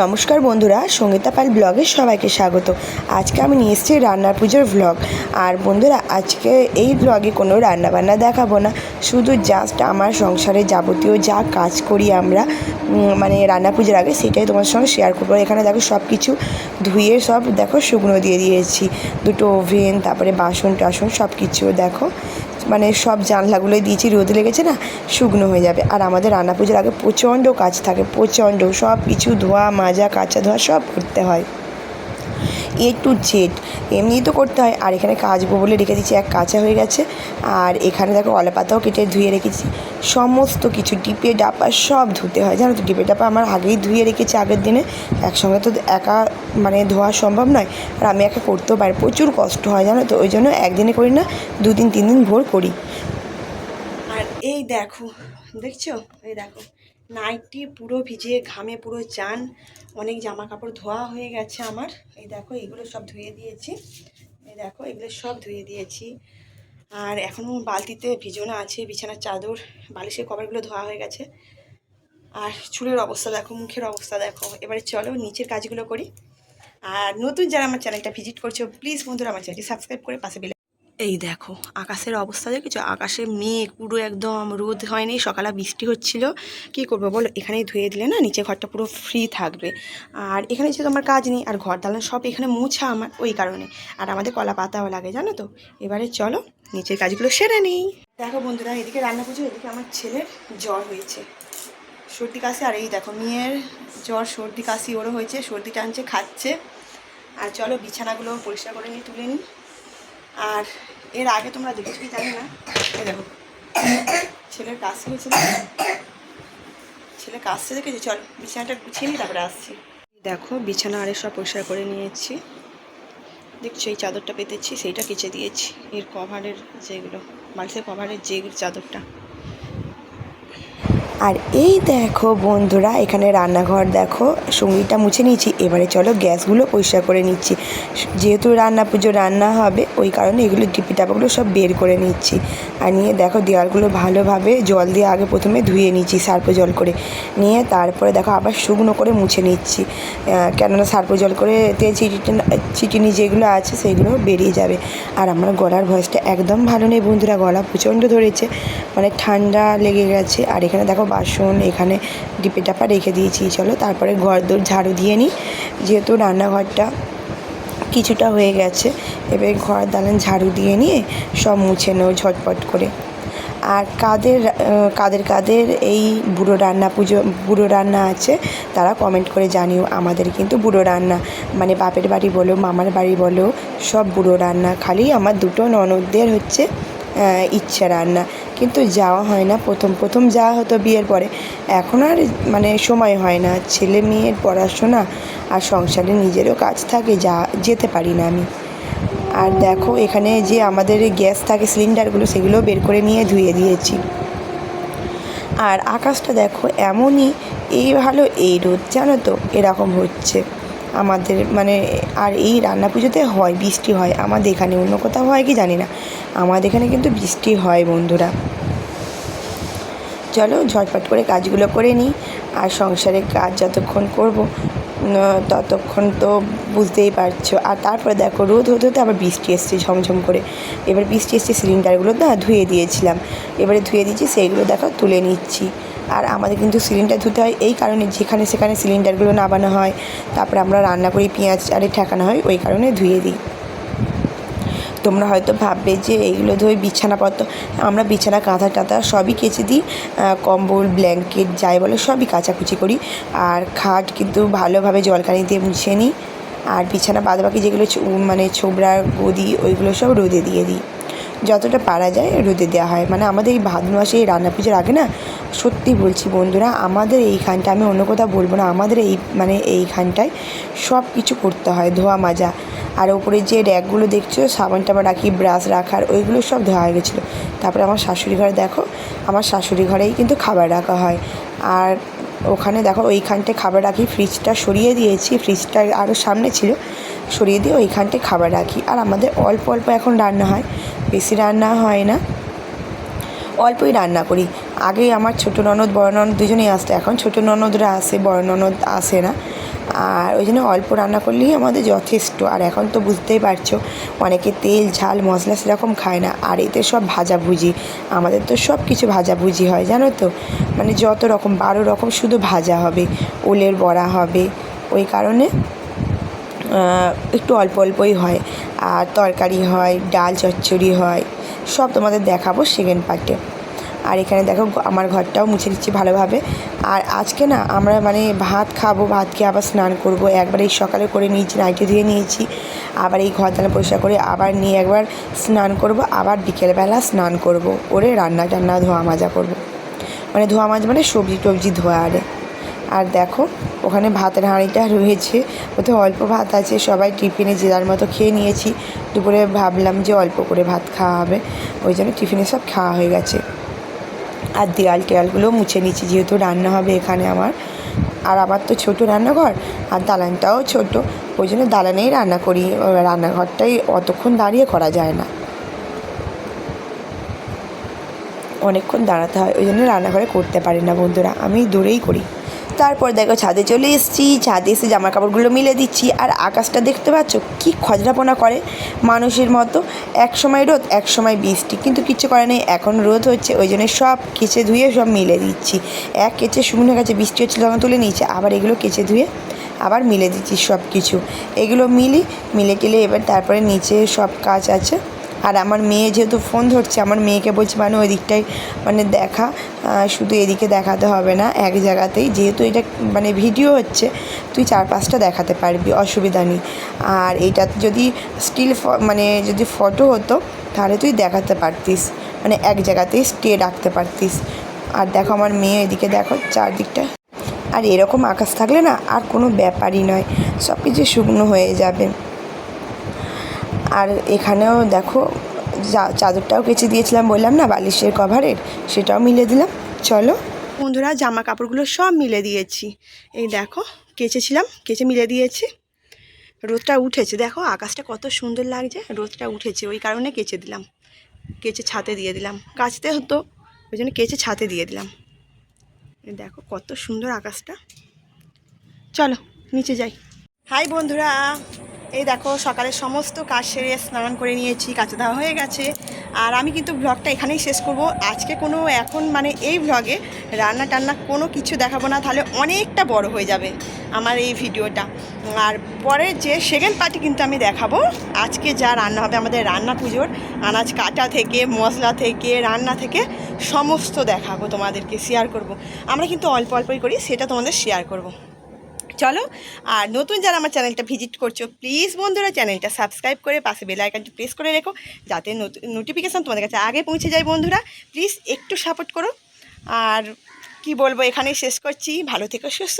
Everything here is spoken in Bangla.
নমস্কার বন্ধুরা, সঙ্গীতা পাল ব্লগে সবাইকে স্বাগত। আজকে আমি নিয়ে এসেছি রান্নার পুজোর ব্লগ আর বন্ধুরা, আজকে এই ব্লগে কোনো রান্নাবান্না দেখাবো না। শুধু জাস্ট আমার সংসারে যাবতীয় যা কাজ করি আমরা মানে রান্না পুজোর আগে, সেটাই তোমার সঙ্গে শেয়ার করব। এখানে দেখো সব কিছু ধুয়ে সব, দেখো শুকনো দিয়ে দিয়েছি। দুটো ওভেন তারপরে বাসন টাসন সব কিছু দেখো। মানে সব জানলাগুলোই দিয়েছি, রোদ লেগেছে না, শুকনো হয়ে যাবে। আর আমাদের রান্না পুজোর আগে প্রচণ্ড কাজ থাকে, প্রচণ্ড। সব কিছু ধোয়া, মাজা, কাঁচা ধোয়া সব করতে হয়। এ টু জেড এমনিই তো করতে হয়, আর এখানে কাচবো বলে রেখে দিচ্ছি এক কাঁচা হয়ে গেছে। আর এখানে দেখো পাতাও কেটে ধুয়ে রেখেছি। সমস্ত কিছু, ডিপে ডাপা সব ধুতে হয়। জানো তো, ডিপে ডাপা আমার আগেই ধুয়ে রেখেছি আগের দিনে। একসঙ্গে তো একা মানে ধোয়া সম্ভব নয়। আর আমি একা করতেও পারি, প্রচুর কষ্ট হয়, জানো তো। ওই জন্য একদিনে করি না, দুদিন, তিন দিন ভোর করি। আর এই দেখো, দেখছ? এই দেখো। নাইটি পুরো ভিজে ঘামে পুরো চান, অনেক জামা কাপড় ধোয়া হয়ে গেছে আমার। এই দেখো, এগুলো সব ধুয়ে দিয়েছি। এই দেখো, এগুলো সব ধুয়ে দিয়েছি। আর এখনও বালতিতে ভিজোনা আছে, বিছানার চাদর, বালিশের কভারগুলো ধোয়া হয়ে গেছে। আর চুলের অবস্থা দেখো, মুখের অবস্থা দেখো। এবারে চলো নিচের কাজগুলো করি। আর নতুন যারা আমার চ্যানেলটা ভিজিট করছ প্লিজ বন্ধুরা আমার চ্যানেলটি সাবস্ক্রাইব করে পাশে এই দেখো, আকাশের অবস্থা দেখেছ? আকাশে মেঘ, পুরো একদম রোদ হয়নি, সকালে বৃষ্টি হচ্ছিল। কি করব বলো? এখানেই ধুয়ে দিলে না নিচে ঘরটা পুরো ফ্রি থাকবে। আর এখানে যেহেতু আমার কাজ নেই, আর ঘর দালান সব এখানে মোছা আমার ওই কারণে। আর আমাদের কলা পাতাও লাগে, জানো তো? এবারে চলো, নিচের কাজগুলো সেরে নিই। দেখো বন্ধুরা, এদিকে রান্না পুজো এদিকে আমার ছেলের জ্বর হয়েছে। সর্দি কাশি, আর এই দেখো মেয়ের জ্বর, সর্দি কাশি, ওরও হয়েছে সর্দি টানছে খাচ্ছে। আর চলো বিছানাগুলো পরিষ্কার করে নিয়ে তুলে নিই। আর এর আগে তোমরা দেখেছ কি জানি না? এই দেখো। ছেলের কাজ শিখেছিল? ছেলে কাশছে দেখেছি, চল, বিছানাটা গুছিয়ে নিই, তারপরে আসছি। দেখো, বিছানা আরে সব পরিষ্কার করে নিয়েছি। দেখছ, এই চাদরটা পেতেছি, সেইটা কেচে দিয়েছি। এর কভারের যেগুলো বাড়িতে কভারের যে চাদরটা। আর এই দেখো বন্ধুরা, এখানে রান্নাঘর দেখো, সঙ্গীটা মুছে নিয়েছি। এবারে চলো গ্যাসগুলো পরিষ্কার করে নিচ্ছি। যেহেতু রান্না পুজো রান্না হবে, ওই কারণে এগুলো ডিপি টাপাগুলো সব বের করে নিচ্ছি। আর নিয়ে দেখো দেওয়ালগুলো ভালোভাবে জল দিয়ে আগে প্রথমে ধুয়ে নিচ্ছি, সার্প জল করে। নিয়ে তারপরে দেখো আবার শুকনো করে মুছে নিচ্ছি। কেননা সার্প জল করে তে চিটিনি চিটিনি যেগুলো আছে সেগুলো বেরিয়ে যাবে। আর আমার গলার ভয়েসটা একদম ভালো নেই বন্ধুরা, গলা প্রচণ্ড ধরেছে মানে ঠান্ডা লেগে গেছে। আর এখানে দেখো বাসন এখানে ডিপে টাপা রেখে দিয়েছি, চলো তারপরে ঘর দোর ঝাড়ু দিয়ে নিই। যেহেতু রান্নাঘরটা কিছুটা হয়ে গেছে, এবার ঘর দালান ঝাড়ু দিয়ে নিয়ে সব মুছে নেব ঝটপট করে। আর কাদের কাদের কাদের এই বুড়ো রান্না পুজো, বুড়ো রান্না আছে, তারা কমেন্ট করে জানিও। আমাদের কিন্তু বুড়ো রান্না মানে বাপের বাড়ি বলো, মামার বাড়ি বলো, সব বুড়ো রান্না। খালি আমার দুটো ননদদের হচ্ছে ইচ্ছা রান্না। কিন্তু যাওয়া হয় না। প্রথম প্রথম যাওয়া হতো বিয়ের পরে। এখন আর মানে সময় হয় না। ছেলে মেয়ের পড়াশোনা আর সংসারে নিজেরও কাজ থাকে, যা, যেতে পারি না আমি। আর দেখো, এখানে যে আমাদের গ্যাস থাকে, সিলিন্ডারগুলো, সেগুলো বের করে নিয়ে ধুয়ে দিয়েছি। আর আকাশটা দেখো, এমনই এই ভালো, এই রোদ, জানো তো, এরকম হচ্ছে। আমাদের মানে আর এই রান্না পুজোতে হয়, বৃষ্টি হয়। আমাদের এখানে অন্য কোথাও হয় কি জানি না। আমাদের এখানে কিন্তু বৃষ্টি হয় বন্ধুরা। চলো ঝটপট করে কাজগুলো করে নিই, আর সংসারের কাজ যতক্ষণ করব ততক্ষণ তো বুঝতেই পারছ। আর তারপরে দেখো, রোদ হতে হতে আবার বৃষ্টি এসছে ঝমঝম করে। এবার বৃষ্টি এসছে সিলিন্ডারগুলো না ধুয়ে দিয়েছিলাম। এবারে ধুয়ে দিচ্ছি সেইগুলো দেখো তুলে নিচ্ছি। আর আমাদের কিন্তু সিলিন্ডার ধুতে হয় এই কারণে যেখানে সেখানে সিলিন্ডারগুলো নামানো হয়। তারপরে আমরা রান্না করি পেঁয়াজ আরে ঠেকানো হয়, ওই কারণে ধুয়ে দিই। তোমরা হয়তো ভাববে যে এইগুলো ধরে বিছানাপত্র, আমরা বিছানা, কাঁথা, টাথা সবই কেচে দিই কম্বল, ব্ল্যাঙ্কেট, যাই বলে সবই কাচাকুচি করি। আর খাট কিন্তু ভালোভাবে জলকানি দিয়ে মুছে নিই। আর বিছানা বাদবাকি যেগুলো ছো- মানে ছোবড়া, গদি, ওইগুলো সব রোদে দিয়ে দিই। যতটা পারা যায় রোদে দেওয়া হয়। মানে আমাদের এই ভাদ্র মাসে এই রান্না পুজোর আগে না, সত্যি বলছি বন্ধুরা, আমাদের এইখানটা, আমি অন্য কোথাও বলব না, আমাদের এই মানে এইখানটায় সব কিছু করতে হয়, ধোয়া মাজা। আর ওপরে যে র্যাকগুলো দেখছ সাবান টাবান রাখি ব্রাশ রাখার, ওইগুলো সব ধোয়া হয়ে গেছিল। তারপরে আমার শাশুড়ি ঘরে দেখো, আমার শাশুড়ি ঘরেই কিন্তু খাবার রাখা হয়। আর ওখানে দেখো ওইখানটায় খাবার রাখি ফ্রিজটা সরিয়ে দিয়েছি ফ্রিজটা আরও সামনে ছিল, সরিয়ে দিয়ে ওইখানটায় খাবার রাখি। আর আমাদের অল্প অল্প এখন রান্না হয়, বেশি রান্না হয় না। অল্পই রান্না করি। আগে আমার ছোটো ননদ, বড় ননদ দুজনেই আসতো, এখন ছোটো ননদরা আসে, বড় ননদ আসে না। আর ওই জন্য অল্প রান্না করলেই আমাদের যথেষ্ট। আর এখন তো বুঝতেই পারছ, অনেকে তেল, ঝাল, মশলা সেরকম খায় না, আর এতে সব ভাজাভুজি আমাদের তো সব কিছু ভাজাভুজি হয়, জানো তো? মানে যত রকম, বারো রকম শুধু ভাজা হবে, ওলের বড়া হবে, ওই কারণে একটু অল্প অল্পই হয়। আর তরকারি হয়, ডাল চচ্চড়ি হয়, সব তোমাদের দেখাবো সেকেন্ড পার্টে আর এখানে দেখো আমার ঘরটাও মুছে দিচ্ছি ভালোভাবে। আর আজকে না আমরা মানে ভাত খাব, ভাত খেয়ে আবার স্নান করব। একবার এই সকালে করে নিয়েছি, নাইটি ধুয়ে নিয়েছি। আবার এই ঘর দানা পরিষ্কার করে আবার নিয়ে একবার স্নান করব, আবার বিকেলবেলা স্নান করব। করে রান্না টান্না, ধোয়া মাজা করব। মানে ধোয়া মাছ মানে সবজি টবজি ধোয়া আরে। আর দেখো ওখানে ভাতের হাঁড়িটা রয়েছে, ওতে অল্প ভাত আছে, সবাই টিফিনে যার মতো খেয়ে নিয়েছি। দুপুরে ভাবলাম যে অল্প করে ভাত খাওয়া হবে, ওই জন্য টিফিনে সব খাওয়া হয়ে গেছে। আর দেয়াল টেয়ালগুলো মুছে নিচ্ছি যেহেতু রান্না হবে এখানে আমার। আর আমার তো ছোটো রান্নাঘর, আর দালানটাও ছোটো, ওই জন্য দালানেই রান্না করি। রান্নাঘরটাই অতক্ষণ দাঁড়িয়ে করা যায় না। অনেকক্ষণ দাঁড়াতে হয়, ওই জন্য রান্নাঘরে করতে পারি না বন্ধুরা, আমি দূরেই করি। তারপর দেখো ছাদে চলে এসেছি, ছাদে এসে জামা কাপড়গুলো মিলে দিচ্ছি আর আকাশটা দেখতে পাচ্ছ কি খজরাপনা করে মানুষের মতো। এক সময় রোদ, এক সময় বৃষ্টি, কিন্তু কিচ্ছু করে নেই, এখন রোদ হচ্ছে, ওই জন্য সব কেচে ধুয়ে সব মিলে দিচ্ছি। এক কেচে শুকনো গেছে, বৃষ্টি হচ্ছে তখন তুলে নিয়েছে, আবার এগুলো কেচে ধুয়ে আবার মিলে দিচ্ছি সব কিছু এগুলো মিলি, মিলে গেলে এবার তারপরে নিচে সব কাজ আছে। আর আমার মেয়ে যেহেতু ফোন ধরছে, আমার মেয়েকে বলছি মানে ওই দিকটাই মানে দেখা শুধু এদিকে দেখাতে হবে না, এক জায়গাতেই। যেহেতু এটা মানে ভিডিও হচ্ছে, তুই চার পাঁচটা দেখাতে পারবি, অসুবিধা নেই। আর এইটা যদি স্টিল মানে যদি ফটো হতো, তাহলে তুই দেখাতে পারতিস মানে এক জায়গাতেই স্টে রাখতে পারতিস। আর দেখো আমার মেয়ে এদিকে দেখো চারদিকটা। আর এরকম আকাশ থাকলে না আর কোনো ব্যাপারই নয় সব কিছু শুকনো হয়ে যাবে। আর এখানেও দেখো চাদরটাও কেচে দিয়েছিলাম বললাম না, বালিশের কভারের সেটাও মিলে দিলাম। চলো। বন্ধুরা জামা কাপড়গুলো সব মিলে দিয়েছি। এই দেখো, কেচেছিলাম, কেচে মিলে দিয়েছি। রোদটা উঠেছে, দেখো আকাশটা কত সুন্দর লাগছে, রোদটা উঠেছে, ওই কারণে কেচে দিলাম। কেচে ছাতে দিয়ে দিলাম। কাচতে হতো, ওই জন্য কেচে ছাতে দিয়ে দিলাম। দেখো, কত সুন্দর আকাশটা। চলো, নিচে যাই। হাই বন্ধুরা! এই দেখো সকালের সমস্ত কাজ সেরে স্নান করে নিয়েছি কাঁচা দেওয়া হয়ে গেছে আর আমি কিন্তু ব্লগটা এখানেই শেষ করব আজকে কোনো এখন মানে এই ব্লগে রান্না টান্না কোনো কিছু দেখাবো না, তাহলে অনেকটা বড় হয়ে যাবে আমার এই ভিডিওটা আর পরে যে সেকেন্ড পার্টি কিন্তু আমি দেখাবো আজকে যা রান্না হবে আমাদের রান্না পুজোর, আনাজ কাটা থেকে, মশলা থেকে, রান্না থেকে সমস্ত দেখাবো তোমাদেরকে শেয়ার করব। আমরা কিন্তু অল্প অল্পই করি, সেটা তোমাদের শেয়ার করব। চলো। আর নতুন যারা আমার চ্যানেলটা ভিজিট করছ প্লিজ বন্ধুরা চ্যানেলটা সাবস্ক্রাইব করে পাশে বেল আইকনটি প্রেস করে রেখো, যাতে নোটিফিকেশান তোমাদের কাছে আগে পৌঁছে যায় বন্ধুরা। প্লিজ একটু সাপোর্ট করো। আর কি বলব, এখানেই শেষ করছি। ভালো থেকো, সুস্থ